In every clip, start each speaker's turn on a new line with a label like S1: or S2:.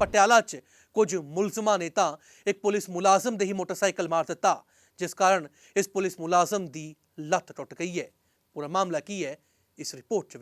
S1: ਪਟਿਆਲਾ 'ਚ ਕੁਝ ਮੁਲਜ਼ਮਾਂ ਨੇ ਤਾਂ ਇੱਕ ਪੁਲਿਸ ਮੁਲਾਜ਼ਮ ਦੇ ਹੀ ਮੋਟਰਸਾਈਕਲ ਮਾਰ ਦਿੱਤਾ, ਜਿਸ ਕਾਰਨ ਇਸ ਪੁਲਿਸ ਮੁਲਾਜ਼ਮ ਦੀ ਲੱਤ ਟੁੱਟ ਗਈ ਹੈ। ਪੂਰਾ ਮਾਮਲਾ ਕੀ ਹੈ? ਇਸ ਰਿਪੋਰਟ 'ਚ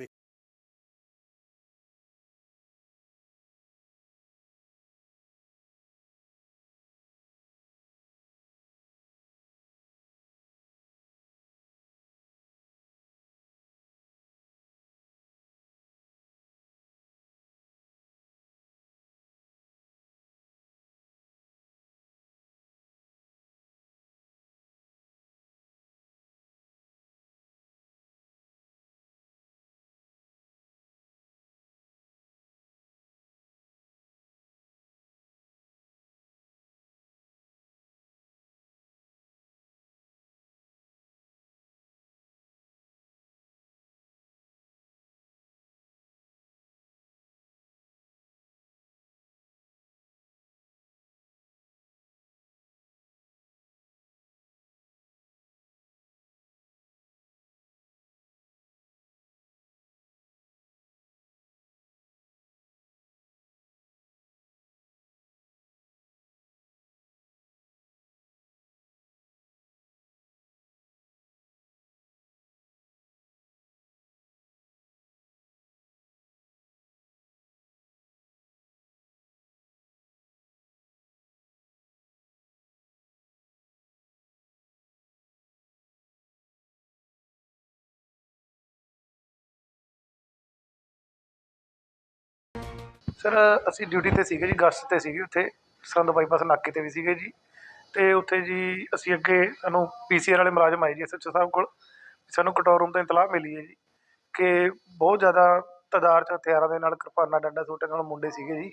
S2: ਸਰ, ਅਸੀਂ ਡਿਊਟੀ ਤੇ ਸੀਗੇ ਜੀ ਗਸਤ ਤੇ ਸੀਗੇ ਉੱਥੇ। ਸਰਹੰਦ ਬਾਈਪਾਸ ਨਾਕੇ ਤੇ ਵੀ ਸੀਗੇ ਜੀ। ਅਤੇ ਉੱਥੇ ਜੀ ਅਸੀਂ ਅੱਗੇ ਸਾਨੂੰ ਪੀ ਸੀ ਆਰ ਵਾਲੇ ਮੁਲਾਜ਼ਮ ਆਏ ਜੀ ਐਸਐਚਓ ਸਾਹਿਬ ਕੋਲ। ਸਾਨੂੰ ਕੰਟਰੋਲ ਰੂਮ ਤੋਂ ਇਤਲਾਹ ਮਿਲੀ ਹੈ ਜੀ ਕਿ ਬਹੁਤ ਜ਼ਿਆਦਾ ਤਾਦਾਦ 'ਚ ਹਥਿਆਰਾਂ ਦੇ ਨਾਲ ਕਿਰਪਾਨਾਂ, ਡੰਡਾ ਸੋਟੇ ਨਾਲ ਮੁੰਡੇ ਸੀਗੇ ਜੀ।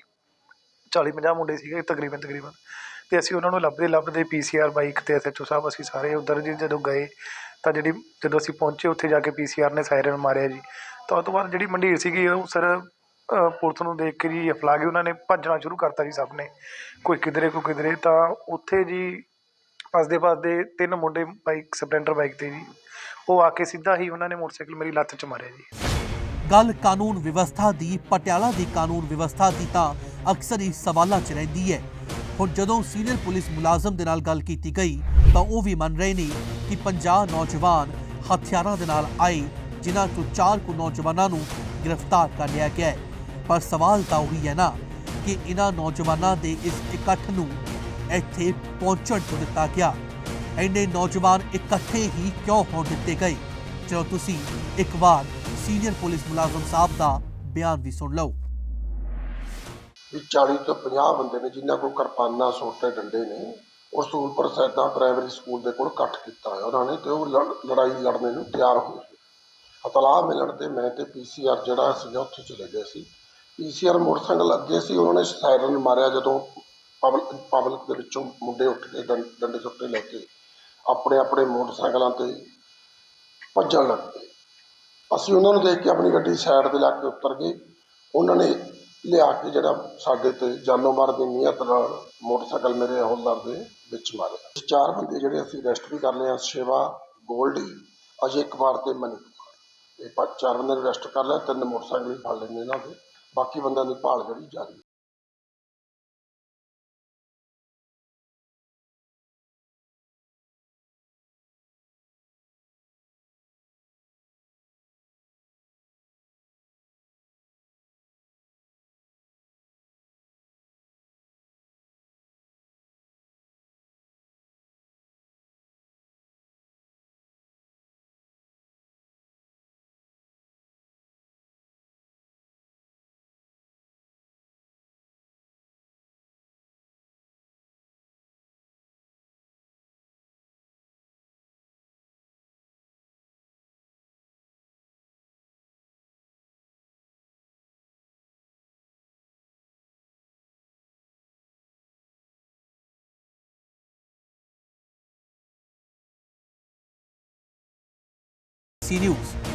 S2: 40 50 ਮੁੰਡੇ ਸੀਗੇ ਤਕਰੀਬਨ ਤਕਰੀਬਨ। ਅਤੇ ਅਸੀਂ ਉਹਨਾਂ ਨੂੰ ਲੱਭਦੇ ਲੱਭਦੇ ਪੀ ਸੀ ਆਰ ਬਾਈਕ ਤੇ ਓ ਸਾਹਿਬ ਅਸੀਂ ਸਾਰੇ ਉੱਧਰ ਜੀ ਜਦੋਂ ਗਏ ਤਾਂ ਜਿਹੜੀ ਜਦੋਂ ਅਸੀਂ ਪਹੁੰਚੇ ਉੱਥੇ ਜਾ ਕੇ ਪੀ ਸੀ ਆਰ ਨੇ ਸਾਇਰਨ ਮਾਰਿਆ ਜੀ। ਤਾਂ ਉਹ ਤੋਂ ਬਾਅਦ ਜਿਹੜੀ ਮੰਡੀਰ ਸੀਗੀ ਉਹ ਸਰ ਪੁਲਿਸ ਨੂੰ ਦੇਖ ਕੇ ਜੀ ਅਫਲਾ ਗਏ ਉਹਨਾਂ ਨੇ ਭੱਜਣਾ ਸ਼ੁਰੂ ਕਰਤਾ ਜੀ ਸਭ ਨੇ। ਕੋਈ ਕਿਧਰੇ ਕੋਈ ਕਿਧਰੇ ਤਾਂ ਉੱਥੇ ਜੀ ਭੱਜਦੇ ਭੱਜਦੇ ਤਿੰਨ ਮੁੰਡੇ ਬਾਈਕ ਸਪਲੈਂਡਰ ਬਾਈਕ ਤੇ ਜੀ। ਉਹ ਆ ਕੇ ਸਿੱਧਾ ਹੀ ਉਹਨਾਂ ਨੇ ਮੋਟਰਸਾਈਕਲ ਮੇਰੀ ਲੱਤ 'ਚ ਮਾਰਿਆ ਜੀ।
S1: ਗੱਲ ਕਾਨੂੰਨ ਵਿਵਸਥਾ ਦੀ, ਪਟਿਆਲਾ ਦੀ ਕਾਨੂੰਨ ਵਿਵਸਥਾ ਦੀ ਤਾਂ ਅਕਸਰ ਹੀ ਸਵਾਲਾਂ 'ਚ ਰਹਿੰਦੀ ਹੈ। ਹੁਣ ਜਦੋਂ ਸੀਨੀਅਰ ਪੁਲਿਸ ਮੁਲਾਜ਼ਮ ਦੇ ਨਾਲ ਗੱਲ ਕੀਤੀ ਗਈ, ਤਾਂ ਉਹ ਵੀ ਮੰਨ ਰਹੇ ਨੇ ਕਿ 50 ਨੌਜਵਾਨ ਹਥਿਆਰਾਂ ਦੇ ਨਾਲ ਆਏ, ਜਿਨ੍ਹਾਂ ਚੋਂ ਚਾਰ ਕੁ ਨੌਜਵਾਨਾਂ ਨੂੰ ਗ੍ਰਿਫਤਾਰ ਕਰ ਲਿਆ ਗਿਆ ਹੈ। ਪਰ ਸਵਾਲ ਤਾਂ ਉਹੀ ਹੈ ਨਾ ਕਿ ਇਹਨਾਂ ਨੌਜਵਾਨਾਂ ਦੇ ਇਸ ਇਕੱਠ ਨੂੰ ਇੱਥੇ ਪਹੁੰਚਣ ਤੋਂ ਦਿੱਤਾ ਗਿਆ। ਇੰਨੇ ਨੌਜਵਾਨ ਇਕੱਠੇ ਹੀ ਕਿਉਂ ਹੋਣ ਦਿੱਤੇ ਗਏ? ਚਲੋ ਤੁਸੀਂ ਇੱਕ ਵਾਰ ਸੀਨੀਅਰ ਪੁਲਿਸ ਮੁਲਾਜ਼ਮ ਸਾਹਿਬ ਦਾ ਬਿਆਨ ਵੀ ਸੁਣ ਲਓ।
S3: ਵੀ 40 ਤੋਂ 50 ਬੰਦੇ ਨੇ ਜਿਨ੍ਹਾਂ ਕੋਲ ਕਿਰਪਾਨਾਂ, ਸੋਟੇ, ਡੰਡੇ ਨੇ, ਉਹ ਸੂਲਪੁਰ ਸੈਦਾ ਪ੍ਰਾਇਮਰੀ ਸਕੂਲ ਦੇ ਕੋਲ ਇਕੱਠ ਕੀਤਾ ਹੋਇਆ। ਉਹਨਾਂ ਨੇ ਤੇ ਉਹ ਲੜਾਈ ਲੜਨੇ ਨੂੰ ਤਿਆਰ ਹੋਏ ਇਤਲਾਹ ਮਿਲਣ ਤੇ ਮੈਂ ਤੇ ਪੀਸੀਆਰ ਜਿਹੜਾ ਸੀਗਾ, ਉੱਥੇ ਚਲੇ ਗਏ ਸੀ। ਪੀਸੀਆਰ ਮੋਟਰਸਾਈਕਲ ਅੱਗੇ ਸੀ, ਉਹਨਾਂ ਨੇ ਸਾਇਰਨ ਮਾਰਿਆ ਜਦੋਂ ਪਬਲਿਕ ਪਬਲਿਕ ਦੇ ਵਿੱਚੋਂ ਮੁੰਡੇ ਉੱਠ ਕੇ ਡੰ- ਡੰਡੇ ਸੁੱਟੇ ਲੈ ਕੇ ਆਪਣੇ ਆਪਣੇ ਮੋਟਰਸਾਈਕਲਾਂ ਤੇ ਭੱਜਣ ਲੱਗ ਪਏ। ਅਸੀਂ ਉਹਨਾਂ ਨੂੰ ਦੇਖ ਕੇ ਆਪਣੀ ਗੱਡੀ ਸਾਈਡ ਤੇ ਲਾ ਕੇ ਉਤਰ ਗਏ। ਉਹਨਾਂ ਨੇ ਲਿਆ ਕੇ ਜਿਹੜਾ ਸਾਡੇ ਤੇ ਜਾਨੋਂ ਮਾਰ ਦੀ ਨੀਅਤ ਨਾਲ ਮੋਟਰਸਾਈਕਲ ਮੇਰੇ ਹੌਲਦਾਰ ਦੇ ਵਿੱਚ ਮਾਰਿਆ। ਚਾਰ ਬੰਦੇ ਜਿਹੜੇ ਅਸੀਂ ਅਰੈਸਟ ਵੀ ਕਰ ਲਏ ਆ, ਸ਼ਿਵਾ, ਗੋਲਡੀ, ਅਜੇ ਕੁਮਾਰ ਤੇ ਮਨੀ ਕੁਮਾਰ। ਇਹ ਪੰਜ ਚਾਰ ਬੰਦੇ ਨੂੰ ਅਰੈਸਟ ਕਰ ਲਿਆ, ਤਿੰਨ ਮੋਟਰਸਾਈਕਲ ਵੀ ਫੜ ਲੈਣੇ ਇਹਨਾਂ ਦੇ। ਬਾਕੀ ਬੰਦਿਆਂ ਦੀ ਭਾਲ ਜਿਹੜੀ ਜਾਰੀ ਹੈ।
S1: ਸੀ ਨਿਊਜ਼